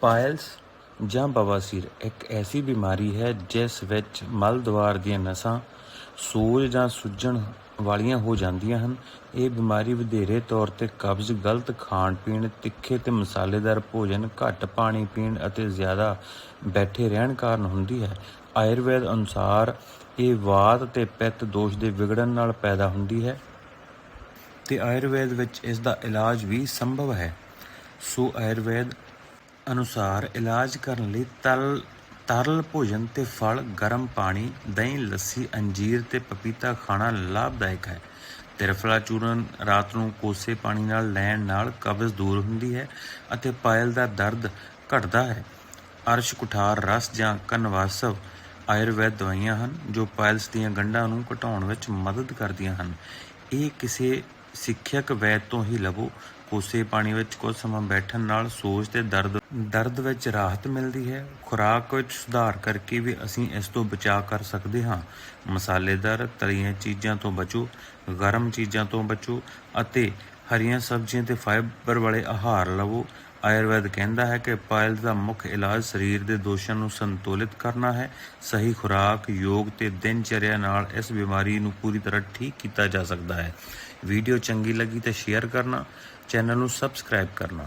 Piles ਜਾਂ ਬਵਾਸੀਰ, ਇੱਕ ਐਸੀ ਬਿਮਾਰੀ ਹੈ ਜਿਸ ਵਿੱਚ ਮਲ ਦੁਆਰ ਦੀਆਂ ਨਸਾਂ, ਸੋਜ ਜਾਂ ਸੁੱਜਣ ਵਾਲੀਆਂ ਹੋ ਜਾਂਦੀਆਂ ਹਨ। ਇਹ ਬਿਮਾਰੀ ਵਧੇਰੇ ਤੌਰ ਤੇ ਕਬਜ਼, ਗਲਤ ਖਾਣ ਪੀਣ, ਤਿੱਖੇ ਤੇ ਮਸਾਲੇਦਾਰ ਭੋਜਨ, ਘੱਟ ਪਾਣੀ ਪੀਣ ਅਤੇ ਜ਼ਿਆਦਾ ਬੈਠੇ ਰਹਿਣ ਕਾਰਨ ਹੁੰਦੀ ਹੈ। ਆਯੁਰਵੇਦ ਅਨੁਸਾਰ ਇਹ ਵਾਤ ਤੇ ਪਿੱਤ ਦੋਸ਼ ਦੇ ਵਿਗੜਨ ਨਾਲ ਪੈਦਾ ਹੁੰਦੀ ਹੈ ਤੇ ਆਯੁਰਵੇਦ ਵਿੱਚ ਇਸ ਦਾ ਇਲਾਜ ਵੀ ਸੰਭਵ ਹੈ। ਸੋ ਆਯੁਰਵੇਦ ਅਨੁਸਾਰ ਇਲਾਜ ਕਰਨ ਲਈ ਤਰਲ ਤਰਲ ਭੋਜਨ ਤੇ ਫਲ, ਗਰਮ ਪਾਣੀ, ਦਹੀਂ, ਲੱਸੀ, ਅੰਜੀਰ ਤੇ ਪਪੀਤਾ ਖਾਣਾ ਲਾਭਦਾਇਕ ਹੈ। ਤ੍ਰਿਫਲਾ ਚੂਰਨ ਰਾਤ ਨੂੰ ਕੋਸੇ ਪਾਣੀ ਨਾਲ ਲੈਣ ਨਾਲ ਕਬਜ਼ ਦੂਰ ਹੁੰਦੀ ਹੈ ਅਤੇ ਪਾਇਲ ਦਾ ਦਰਦ ਘਟਦਾ ਹੈ। ਅਰਸ਼ ਕੁਠਾਰ ਰਸ ਜਾਂ ਕਨਵਾਸਵ ਆਯੁਰਵੈਦ ਦਵਾਈਆਂ ਹਨ ਜੋ ਪਾਇਲਸ ਦੀਆਂ ਗੰਢਾਂ ਨੂੰ ਘਟਾਉਣ ਵਿੱਚ ਮਦਦ ਕਰਦੀਆਂ ਹਨ। ਇਹ ਕਿਸੇ ਸਿੱਖਿਅਕ ਵੈਦ ਤੋਂ ਹੀ ਲਵੋ। ਕੋਸੇ ਪਾਣੀ ਵਿੱਚ ਕੁਝ ਸਮਾਂ ਬੈਠਣ ਨਾਲ ਸੋਜ ਤੇ ਦਰਦ ਦਰਦ ਵਿੱਚ ਰਾਹਤ ਮਿਲਦੀ ਹੈ। ਖੁਰਾਕ ਵਿੱਚ ਸੁਧਾਰ ਕਰਕੇ ਵੀ ਅਸੀਂ ਇਸ ਤੋਂ ਬਚਾਅ ਕਰ ਸਕਦੇ ਹਾਂ। ਮਸਾਲੇਦਾਰ ਤਲੀਆਂ ਚੀਜ਼ਾਂ ਤੋਂ ਬਚੋ, ਗਰਮ ਚੀਜ਼ਾਂ ਤੋਂ ਬਚੋ ਅਤੇ ਹਰੀਆਂ ਸਬਜ਼ੀਆਂ ਤੇ ਫਾਈਬਰ ਵਾਲੇ ਆਹਾਰ ਲਵੋ। ਆਯੁਰਵੈਦ ਕਹਿੰਦਾ ਹੈ ਕਿ ਪਾਇਲ ਦਾ ਮੁੱਖ ਇਲਾਜ ਸਰੀਰ ਦੇ ਦੋਸ਼ਾਂ ਨੂੰ ਸੰਤੁਲਿਤ ਕਰਨਾ ਹੈ, ਸਹੀ ਖੁਰਾਕ, ਯੋਗ ਤੇ ਦਿਨਚਰਿਆ ਨਾਲ ਇਸ ਬਿਮਾਰੀ ਨੂੰ ਪੂਰੀ ਤਰ੍ਹਾਂ ਠੀਕ ਕੀਤਾ ਜਾ ਸਕਦਾ ਹੈ। ਵੀਡੀਓ ਚੰਗੀ ਲੱਗੀ ਤਾਂ ਸ਼ੇਅਰ ਕਰਨਾ, ਚੈਨਲ ਨੂੰ ਸਬਸਕ੍ਰਾਈਬ ਕਰਨਾ।